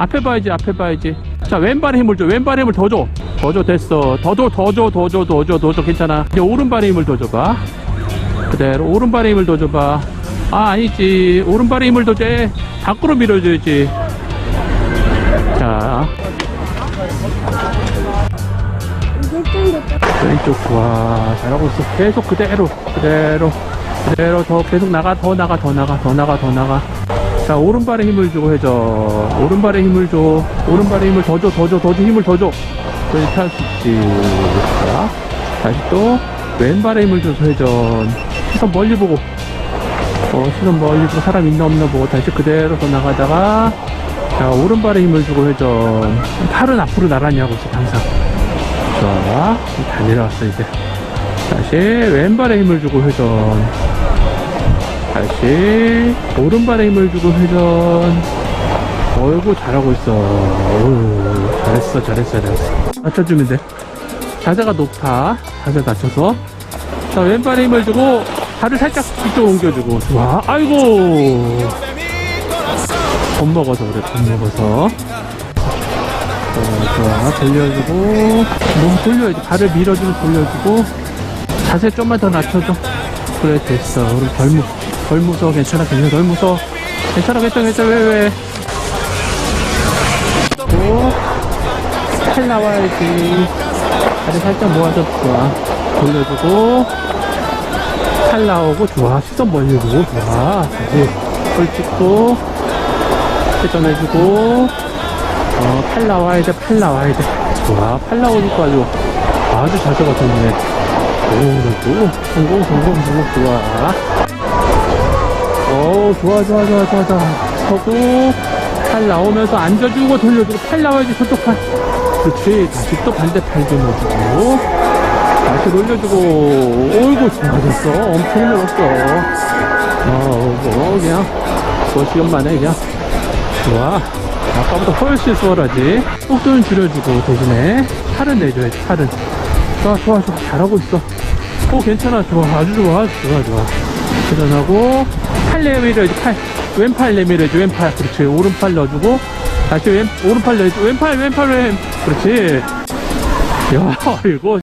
앞에 봐야지 앞에 봐야지. 자 왼발에 힘을 줘 왼발에 힘을 더줘 더 줘 됐어. 더 줘 더 줘 더 줘 더 줘 더 줘 괜찮아. 이제 오른발에 힘을 더 줘봐. 그대로 오른발에 힘을 더 줘봐. 아 아니지. 오른발에 힘을 더 줘. 밖으로 밀어줘야지. 자. 더. 왼쪽 좋아. 잘하고 있어. 계속 그대로 그대로. 그대로 더 계속 나가 더 나가 더 나가 더 나가 더 나가 자 오른발에 힘을 주고 해줘 오른발에 힘을 줘. 오른발에 힘을 더 줘 더 줘 더 줘 힘을 더줘. 그렇게 할 수 있지 자 다시 또 왼발에 힘을 줘서 회전 시선 멀리 보고. 어 시선 멀리 보고 사람 있나 없나 보고 다시 그대로 더 나가다가 자 오른발에 힘을 주고 회전 팔은 앞으로 나란히 하고 있어 항상. 좋아. 다 내려왔어, 이제. 다시 왼발에 힘을 주고 회전. 다시 오른발에 힘을 주고 회전. 어이구, 잘하고 있어. 어우, 잘했어, 잘했어, 잘했어. 낮춰주면 돼. 자세가 높아. 자세 낮춰서. 자, 왼발에 힘을 주고, 발을 살짝 뒤쪽 옮겨주고. 좋아. 아이고. 겁먹어서 그래, 겁먹어서. 좋아, 좋아. 돌려주고, 몸 돌려야지. 발을 밀어주고 돌려주고, 자세 좀만 더 낮춰줘. 그래, 됐어. 덜, 무, 덜 무서워. 괜찮아, 괜찮아. 덜 무서워. 괜찮아, 괜찮아, 괜찮아. 왜, 왜. 또, 팔 나와야지. 다리 살짝 모아서 좋아. 돌려주고, 팔 나오고, 좋아. 시선 벌리고, 좋아. 다시, 볼 찍고, 회전해주고, 어, 팔 나와야 돼, 팔 나와야 돼. 좋아, 팔 나오니까 아주, 아주 자세가 좋네. 오, 그래도, 성공, 성공, 성공, 좋아. 오, 좋아, 좋아, 좋아, 좋아, 좋아. 서고, 팔 나오면서 앉아주고 돌려주고, 팔 나와야지, 저쪽 팔. 그렇지, 다시 또 반대팔 좀 넣어주고, 다시 놀려주고, 어이구, 좋아졌어. 엄청 늘었어. 어, 뭐, 그냥, 뭐, 시간 만에 그냥, 좋아. 아까보다 훨씬 수월하지. 속도는 줄여주고 대신에 팔은 내줘야지 팔은. 좋아 좋아 좋아 잘하고 있어. 오 괜찮아 좋아 아주 좋아 좋아 좋아. 회전하고 팔 내밀어야지 팔. 왼팔 내밀어야지 왼팔 그렇지 오른팔 넣어주고 다시 왼 오른팔 넣어야지 왼팔 왼팔 왼 그렇지. 야 이거